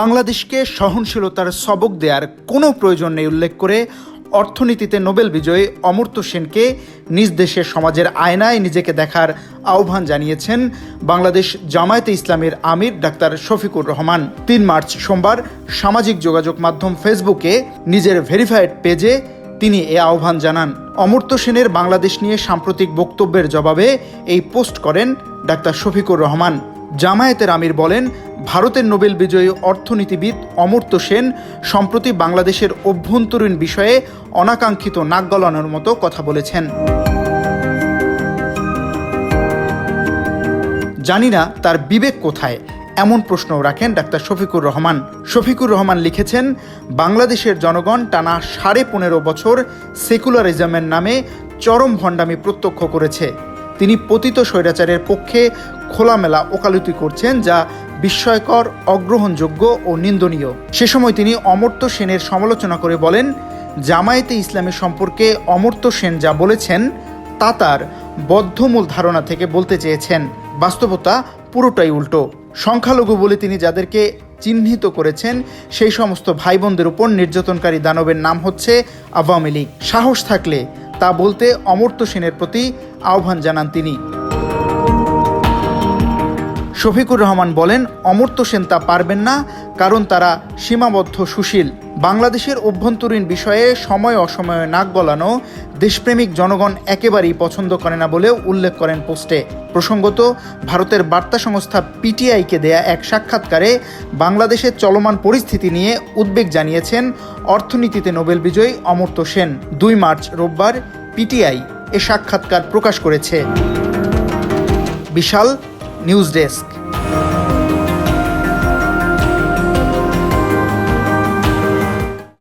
বাংলাদেশকে সহনশীলতার সবক দেওয়ার কোনো প্রয়োজন নেই উল্লেখ করে অর্থনীতিতে নোবেল বিজয়ী অমর্ত্য সেনকে নিজ দেশের সমাজের আয়নায় নিজেকে দেখার আহ্বান জানিয়েছেন বাংলাদেশ জামায়াতে ইসলামের আমির ডাক্তার শফিকুর রহমান। তিন মার্চ সোমবার সামাজিক যোগাযোগ মাধ্যম ফেসবুকে নিজের ভেরিফাইড পেজে তিনি এ আহ্বান জানান। অমর্ত্য সেনের বাংলাদেশ নিয়ে সাম্প্রতিক বক্তব্যের জবাবে এই পোস্ট করেন ডাক্তার শফিকুর রহমান। জামায়াতের আমির বলেন, ভারতের নোবেল বিজয়ী অর্থনীতিবিদ অমর্ত্য সেন সম্প্রতি বাংলাদেশের অভ্যন্তরীণ বিষয়ে অনাকাঙ্ক্ষিত নাক গলানোর মতো কথা বলেছেন। জানি না তার বিবেক কোথায়, এমন প্রশ্নও রাখেন ডাক্তার শফিকুর রহমান। শফিকুর রহমান লিখেছেন, বাংলাদেশের জনগণ টানা সাড়ে পনেরো বছর সেকুলারিজমের নামে চরম ভণ্ডামি প্রত্যক্ষ করেছে। তিনি পতিত স্বৈরাচারের পক্ষে খোলামেলা ওকালতি করছেন, যা বিস্ময়কর, অগ্রহণযোগ্য ও নিন্দনীয়। সে সময় তিনি অমর্ত্য সেনের সমালোচনা করে বলেন, জামায়াতে ইসলামী সম্পর্কে অমর্ত্য সেন যা বলেছেন, তা তার বদ্ধমূল ধারণা থেকে বলতে চেয়েছেন। বাস্তবতা পুরোটাই উল্টো। সংখ্যালঘু বলে তিনি যাদেরকে চিহ্নিত করেছেন, সেই সমস্ত ভাই বোনদের উপর নির্যাতনকারী দানবের নাম হচ্ছে আওয়ামী লীগ। সাহস থাকলে তা বলতে অমর্ত্য সেনের প্রতি আহ্বান জানান তিনি। শফিকুর রহমান বলেন, অমর্ত্য সেন তা পারবেন না, কারণ তারা সীমাবদ্ধ সুশীল। বাংলাদেশের অভ্যন্তরীণ বিষয়ে সময় অসময়ে নাক গলানো, দেশপ্রেমিক জনগণ একেবারেই পছন্দ করে না বলেও উল্লেখ করেন পোস্টে। প্রসঙ্গত, ভারতের বার্তা সংস্থা পিটিআইকে দেয়া এক সাক্ষাৎকারে বাংলাদেশের চলমান পরিস্থিতি নিয়ে উদ্বেগ জানিয়েছেন অর্থনীতিতে নোবেল বিজয়ী অমর্ত্য সেন। দুই মার্চ রোববার পিটিআই এ সাক্ষাৎকার প্রকাশ করেছে। Bishal news desk.